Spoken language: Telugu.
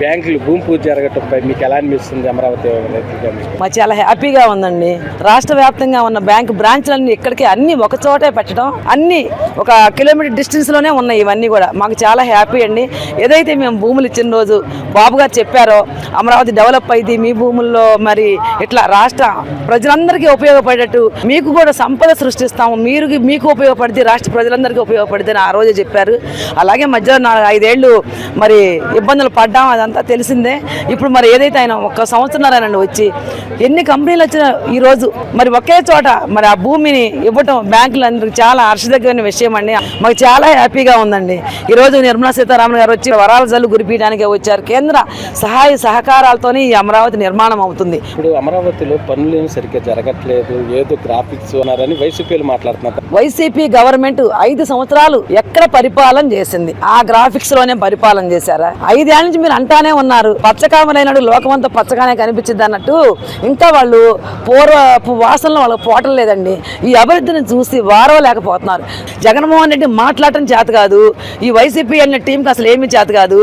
బ్యాంకులు భూమి పూజ జరగటంపై మీకు ఎలా అనిపిస్తుంది అమరావతి మా మాకు చాలా హ్యాపీగా ఉందండి. రాష్ట్ర వ్యాప్తంగా ఉన్న బ్యాంకు బ్రాంచ్లన్నీ ఇక్కడికి అన్ని ఒక చోటే పెట్టడం అన్ని ఒక కిలోమీటర్ డిస్టెన్స్లోనే ఉన్నాయి ఇవన్నీ కూడా. మాకు చాలా హ్యాపీ అండి. ఏదైతే మేము భూములు ఇచ్చిన రోజు బాబు గారు చెప్పారో అమరావతి డెవలప్ అయింది మీ భూముల్లో మరి ఇట్లా రాష్ట్ర ప్రజలందరికీ ఉపయోగపడేటట్టు మీకు కూడా సంపద సృష్టిస్తాము మీరు మీకు ఉపయోగపడితే రాష్ట్ర ప్రజలందరికీ ఉపయోగపడితే అని ఆ రోజే చెప్పారు. అలాగే మధ్యలో నాలుగు ఐదేళ్ళు మరి ఇబ్బందులు పడ్డాం అదంతా తెలిసిందే. ఇప్పుడు మరి ఏదైతే ఆయన ఒక్క సంవత్సరంలోనండి వచ్చి ఎన్ని కంపెనీలు వచ్చినా ఈ రోజు మరి ఒకే చోట మరి ఆ భూమిని ఇవ్వటం బ్యాంకులందరికీ చాలా హర్షదగ్గర విషయం అండి. మాకు చాలా హ్యాపీగా ఉందండి. ఈ రోజు నిర్మలా సీతారామన్ గారు వచ్చి వరాల జల్లు గురిపీయడానికి వచ్చారు. కేంద్ర సహాయ సహకారాలతోనే ఈ అమరావతి నిర్మాణం అవుతుంది. ఇప్పుడు అమరావతిలో పనులు ఏమి సరిగ్గా జరగట్లేదు. ఏదో గ్రాఫిక్స్ ఉన్నారని వైసీపీలు మాట్లాడుతున్నారు. వైసీపీ గవర్నమెంట్ ఐదు సంవత్సరాలు ఎక్కడ పరిపాలన చేసింది? ఆ గ్రాఫిక్స్లోనే పరిపాలన చేశారా? ఐదేళ్ళ నుంచి మీరు పచ్చగానే ఉన్నారు. పచ్చకామలైనడు లోకమంతా పచ్చగానే కనిపించింది అన్నట్టు ఇంకా వాళ్ళు పూర్వ వాసనలో వాళ్ళకి పోటం లేదండి. ఈ అభివృద్ధిని చూసి వారవలేకపోతున్నారు జగన్మోహన్ రెడ్డి మాట్లాడటం చేత కాదు. ఈ వైసీపీ అనే టీంకి అసలు ఏమీ చేత కాదు.